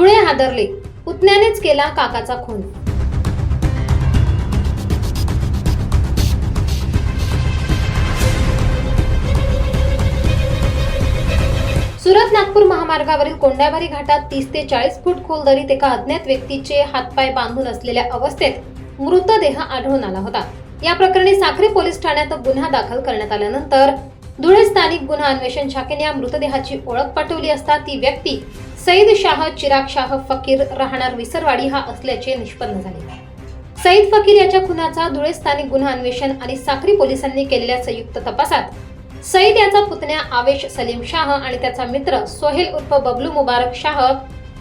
धुळे हादरले. पुतण्यानेच केला काकाचा खून. सुरत नागपूर महामार्गावरील कोंड्याभारी घाटात तीस ते चाळीस फूट खोल दरीत एका अज्ञात व्यक्तीचे हातपाय बांधून असलेल्या अवस्थेत मृतदेह आढळून आला होता. या प्रकरणी साखरी पोलीस ठाण्यात गुन्हा दाखल करण्यात आल्यानंतर धुळे स्थानिक गुन्हा अन्वेषण शाखेने या मृतदेहाची ओळख पटवली असता ती व्यक्ती सईद शाह चिराग शाह फकीर राहणार विसरवाडी हा असल्याचे निष्पन्न झाले. सईद फकीर याच्या खुनाचा धुळे स्थानिक गुन्हा अन्वेषण आणि साक्री पोलिसांनी केलेल्या संयुक्त तपासात सईद याचा पुतण्या आवेश सलीम शाह आणि त्याचा मित्र सोहेल उर्फ बबलू मुबारक शाह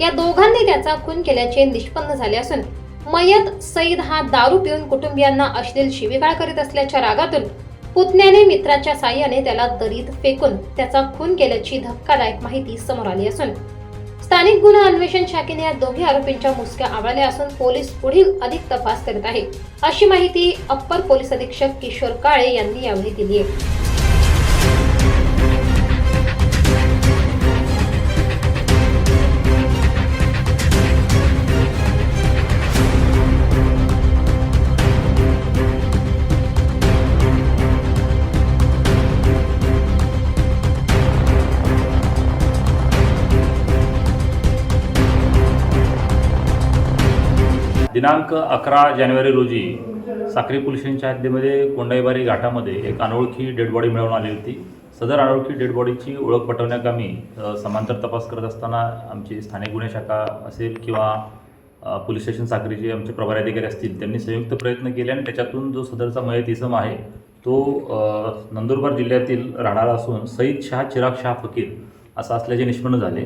या दोघांनी त्याचा खून केल्याचे निष्पन्न झाले असून मयत सईद हा दारू पिऊन कुटुंबियांना अश्लील शिवीगाळ करीत असल्याच्या रागातून पुतण्याने मित्राच्या साह्याने त्याला दरीत फेकून त्याचा खून केल्याची धक्कादायक माहिती समोर आली असून स्थानिक गुन्हा अन्वेषण शाखेने या दोघी आरोपींच्या मुसक्या आवळल्या असून पोलीस पुढील अधिक तपास करत आहे. अशी माहिती अप्पर पोलीस अधीक्षक किशोर काळे यांनी यावेळी दिली आहे. दिनांक अकरा जानेवारी रोजी साक्री पोलीस स्टेशनच्या हद्दीमध्ये कोंडाईबारी घाटामध्ये एक अनोळखी डेड बॉडी मिळवून आली होती. सदर अनोळखी डेड बॉडीची ओळख पटवण्याकामी समांतर तपास करत असताना आमची स्थानिक गुन्हे शाखा असेल किंवा पोलीस स्टेशन साखरीचे आमचे प्रभारी अधिकारी असतील त्यांनी संयुक्त प्रयत्न केले आणि त्याच्यातून जो सदरचा मयत इसम आहे तो नंदुरबार जिल्ह्यातील राहणारा असून सईद शाह चिराग शाह फकीर असं असल्याचे निष्पन्न झाले.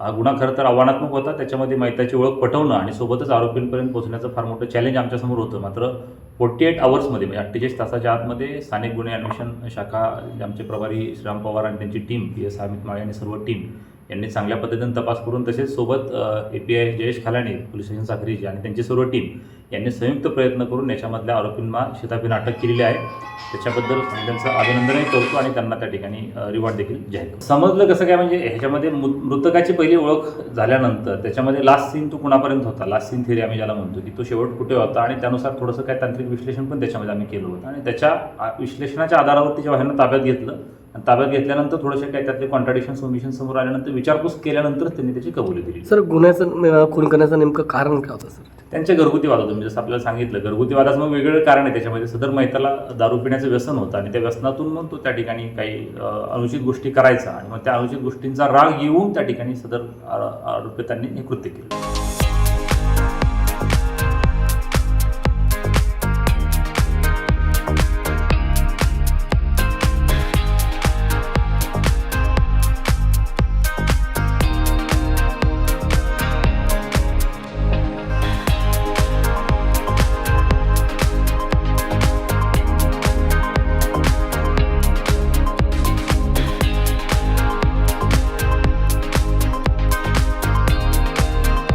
हा गुन्हा खरं तर आव्हानात्मक होता. त्याच्यामध्ये मैताची ओळख पटवणं आणि सोबतच आरोपींपर्यंत पोहोचण्याचं फार मोठं चॅलेंज आमच्यासमोर होतं. मात्र फोर्टी एट आवर्समध्ये म्हणजे अठ्ठेचाळीस तासाच्या आतमध्ये स्थानिक गुन्हे अन्वेषण शाखा आमचे प्रभारी श्रीराम पवार आणि त्यांची team P S Amit Male आणि सर्व टीम यांनी चांगल्या पद्धतीने तपास करून तसेच सोबत A P I Jayesh Khalane police station साखरीचे आणि त्यांची सर्व टीम यांनी संयुक्त प्रयत्न करून याच्यामधल्या आरोपींना शिताबीने अटक केलेली आहे. त्याच्याबद्दल त्यांचं अभिनंदनही करतो आणि त्यांना त्या ठिकाणी रिवॉर्ड देखील जाहीर समजलं कसं काय म्हणजे ह्याच्यामध्ये मृ- मृतकाची पहिली ओळख झाल्यानंतर त्याच्यामध्ये लास्ट सीन तो कुणापर्यंत होता? लास्ट सीन थिअरी आम्ही ज्याला म्हणतो की तो शेवट कुठे होता? आणि त्यानुसार थोडंसं काय तांत्रिक विश्लेषण पण त्याच्यामध्ये आम्ही केलं होतं. आणि त्याच्या विश्लेषणाच्या आधारावरती जेव्हा ह्यांना ताब्यात घेतलं. ताब्यात घेतल्यानंतर थोडेसे काय त्यातले कॉन्ट्राडिक्शन सोमिशन समोर आल्यानंतर विचारपूस केल्यानंतर त्यांनी त्याची कबुली दिली. सर गुन्ह्याचं खून करण्याचं नेमकं कारण काय होतं सर? त्यांचे घरगुती वाद होते म्हणजे जसं आपल्याला सांगितलं घरगुती वादाचं मग वेगवेगळं कारण आहे. त्याच्यामध्ये सदर मैताला दारू पिण्याचं व्यसन होतं आणि त्या व्यसनातून मग तो त्या ठिकाणी काही अनुचित गोष्टी करायचा आणि मग त्या अनुचित गोष्टींचा राग येऊन त्या ठिकाणी सदर आरो- आरोपितांनी हे कृत्य केलं.